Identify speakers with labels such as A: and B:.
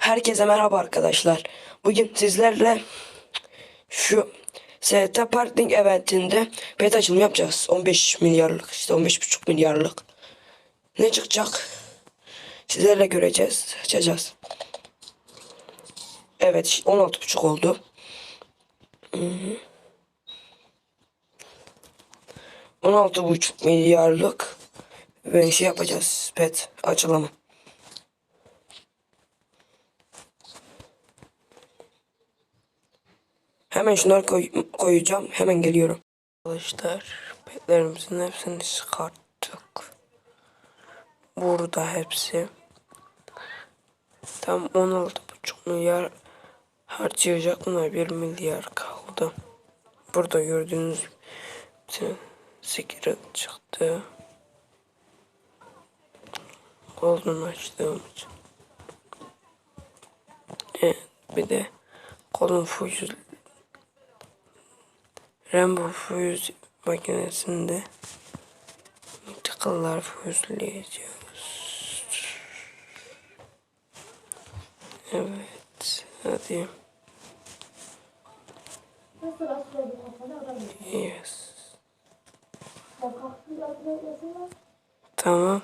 A: Herkese merhaba arkadaşlar. Bugün sizlerle şu ST Parting eventinde pet açılımı yapacağız. 15 milyarlık işte 15,5 milyarlık. Ne çıkacak? Sizlerle göreceğiz. Açacağız. Evet 16,5 oldu. Hı hı. 16,5 milyarlık ve şey yapacağız pet açılımı. Hemen şunları koy- koyacağım. Hemen geliyorum. Arkadaşlar petlerimizin hepsini çıkarttık. Burada hepsi. Tam 16,5 milyar harcayacak bunlar 1 milyar kaldı. Burada gördüğünüz bütün çıktı. Golden açtığım için. Evet, bir de Golden Fuse Rainbow Fuse makinesinde tıkıllar fuseleyeceğiz. Evet, hadi. Yes. Tamam.